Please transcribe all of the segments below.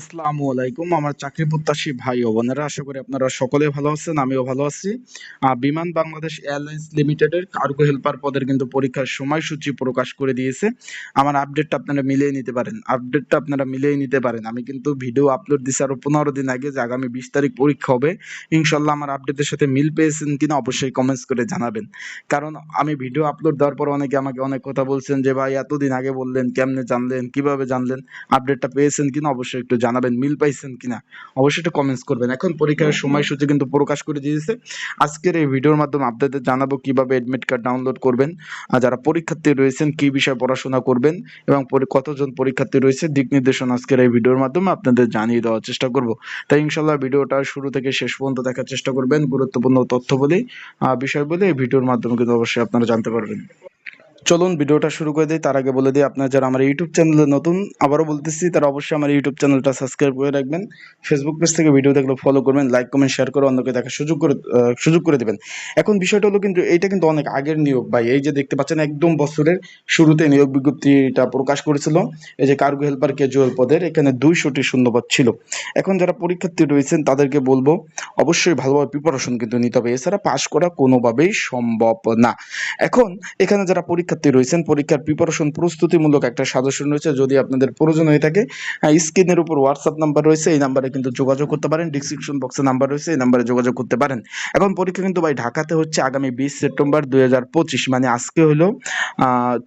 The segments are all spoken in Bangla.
আসসালামু আলাইকুম, আমার চাকরি প্রত্যাশী ভাই ও বোনেরা, আশা করি আপনারা সকলে ভালো আছেন, আমিও ভালো আছি। বিমান বাংলাদেশ এয়ারলাইন্স লিমিটেডের কার্গো হেল্পার পদের কিন্তু পরীক্ষার সময়সূচি প্রকাশ করে দিয়েছে। আমার আপডেটটা আপনারা মিলিয়ে নিতে পারেন, আপডেটটা আপনারা মিলিয়ে নিতে পারেন। আমি কিন্তু ভিডিও আপলোড দিছি আরও পনেরো দিন আগে যে আগামী বিশ তারিখ পরীক্ষা হবে। ইনশাল্লাহ আমার আপডেটের সাথে মিল পেয়েছেন কিনা অবশ্যই কমেন্টস করে জানাবেন। কারণ আমি ভিডিও আপলোড দেওয়ার পর অনেকে আমাকে অনেক কথা বলছেন যে, ভাই, এতদিন আগে বললেন, কেমনে জানলেন, কীভাবে জানলেন, আপডেটটা পেয়েছেন কিনা অবশ্যই একটু জানাবেন মিল পাইছেন কিনা অবশ্যই একটু কমেন্টস করবেন। এখন পরীক্ষার সময়সূচি কিন্তু প্রকাশ করে দিয়েছে। আজকের এই ভিডিওর মাধ্যমে আপনাদের জানাব কীভাবে এডমিট কার্ড ডাউনলোড করবেন আর যারা পরীক্ষার্থী রয়েছেন কি বিষয়ে পড়াশোনা করবেন এবং কতজন পরীক্ষার্থী রয়েছে দিক নির্দেশনা আজকের এই ভিডিওর মাধ্যমে আপনাদের জানিয়ে দেওয়ার চেষ্টা করব। তাই ইনশাল্লাহ ভিডিওটা শুরু থেকে শেষ পর্যন্ত দেখার চেষ্টা করবেন। গুরুত্বপূর্ণ তথ্য আহ, বিষয় বলে এই ভিডিওর মাধ্যমে কিন্তু অবশ্যই আপনারা জানতে পারবেন। চলুন ভিডিওটা শুরু করে দিই। তার আগে বলে দিই, আপনারা যারা আমার ইউটিউব চ্যানেলে নতুন, আবারও বলতেছি, তারা অবশ্যই আমার ইউটিউব চ্যানেলটা সাবস্ক্রাইব করে রাখবেন। ফেসবুক পেজ থেকে ভিডিও দেখলে ফলো করবেন লাইক কমেন্ট শেয়ার করে অন্যকে দেখার সুযোগ করে সুযোগ করে দেবেন। এখন বিষয়টা হলো কিন্তু, এইটা কিন্তু অনেক আগের নিয়োগ, ভাই। এই যে দেখতে পাচ্ছেন, একদম বছরের শুরুতে নিয়োগ বিজ্ঞপ্তিটা প্রকাশ করেছিল। এই যে কার্গো হেল্পার ক্যাজুয়াল পদের, এখানে দুইশোটি শূন্যপদ ছিল। এখন যারা পরীক্ষার্থী রয়েছেন, তাদেরকে বলব, অবশ্যই ভালোভাবে প্রিপারেশন কিন্তু নিতে হবে। এছাড়া পাশ করা কোনোভাবেই সম্ভব না। এখন, এখানে যারা পরীক্ষার্থী রয়েছেন, পরীক্ষার প্রিপারেশন প্রস্তুতিমূলক একটা সাজেশন রয়েছে যদি আপনাদের প্রয়োজন হয়ে থাকে। স্ক্রিনের উপর হোয়াটসঅ্যাপ নাম্বার রয়েছে, এই নাম্বারে কিন্তু যোগাযোগ করতে পারেন ডিসক্রিপশন বক্সে নাম্বার রয়েছে, এই নাম্বারে যোগাযোগ করতে পারেন। এখন পরীক্ষা কিন্তু ভাই ঢাকাতে হচ্ছে আগামী বিশ সেপ্টেম্বর দুই হাজার পঁচিশ মানে আজকে হলো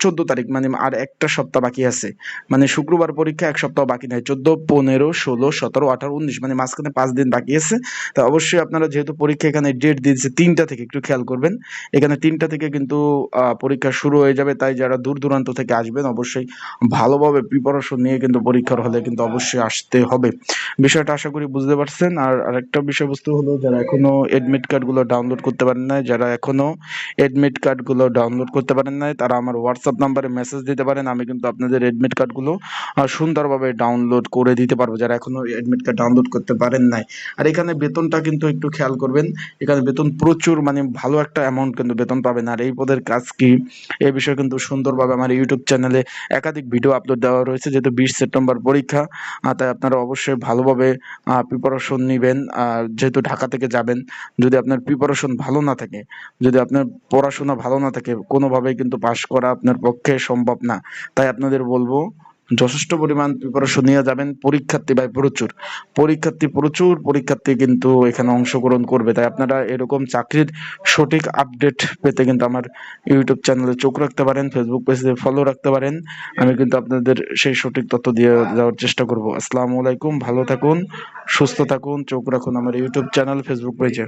চোদ্দ তারিখ মানে আর একটা সপ্তাহ বাকি আছে। মানে শুক্রবার পরীক্ষা, এক সপ্তাহ বাকি নাই, চোদ্দ, পনেরো, ষোলো, সতেরো, আঠারো, উনিশ মানে মাঝখানে পাঁচ দিন বাকি আছে। তা অবশ্যই আপনারা যেহেতু পরীক্ষা এখানে ডেট দিয়েছে তিনটা থেকে, একটু খেয়াল করবেন। এখানে তিনটা থেকে কিন্তু পরীক্ষা শুরু হয়ে যাবে, তাই যারা দূর দূরান্ত থেকে আসবেন অবশ্যই ভালোভাবে প্রিপারেশন নিয়ে কিন্তু পরীক্ষার হলে কিন্তু অবশ্যই আসতে হবে। বিষয়টা আশা করি বুঝতে পারছেন। আর আরেকটা বিষয়বস্তু হলো, যারা এখনও এডমিট কার্ডগুলো ডাউনলোড করতে পারেন নাই, যারা এখনও এডমিট কার্ডগুলো ডাউনলোড করতে পারেন নাই, তারা আমার হোয়াটসঅ্যাপ নাম্বারে মেসেজ দিতে পারেন, আমি কিন্তু আপনাদের এডমিট কার্ডগুলো সুন্দরভাবে ডাউনলোড করে দিতে পারব, যারা এখনও এডমিট কার্ড ডাউনলোড করতে পারেন নাই। আর এখানে বেতনটা কিন্তু একটু খেয়াল করবেন, এখানে বেতন প্রচুর মানে ভালো একটা অ্যামাউন্ট কিন্তু বেতন পাবেন। আর এই পদের কাজ কি? এই বিষয়ে কিন্তু সুন্দরভাবে আমার ইউটিউব চ্যানেলে একাধিক ভিডিও আপলোড দেওয়া রয়েছে, যেহেতু বিশ সেপ্টেম্বর পরীক্ষা তাই আপনারা অবশ্যই ভালোভাবে প্রিপারেশন নেবেন। আর যেহেতু ঢাকা থেকে যাবেন, যদি আপনার প্রিপারেশন ভালো না থাকে, যদি আপনার পড়াশোনা ভালো না থাকে, কোনোভাবেই কিন্তু পাশ করা আপনার পক্ষে সম্ভব না। তাই আপনাদের বলব যথেষ্ট পরিমাণ প্রিপারেশন নিয়ে যাবেন। পরীক্ষার্থী ভাই প্রচুর। পরীক্ষার্থী প্রচুর, পরীক্ষার্থী কিন্তু এখানে অংশগ্রহণ করবে। তাই আপনারা এরকম চাকরির সঠিক আপডেট পেতে কিন্তু আমার ইউটিউব চ্যানেলে চোখ রাখতে পারেন ফেসবুক পেজে ফলো রাখতে পারেন। আমি কিন্তু আপনাদের সেই সঠিক তথ্য দিয়ে যাওয়ার চেষ্টা করব। আসসালামু আলাইকুম, ভালো থাকুন, সুস্থ থাকুন, চোখ রাখুন আমার ইউটিউব চ্যানেল ফেসবুক পেজে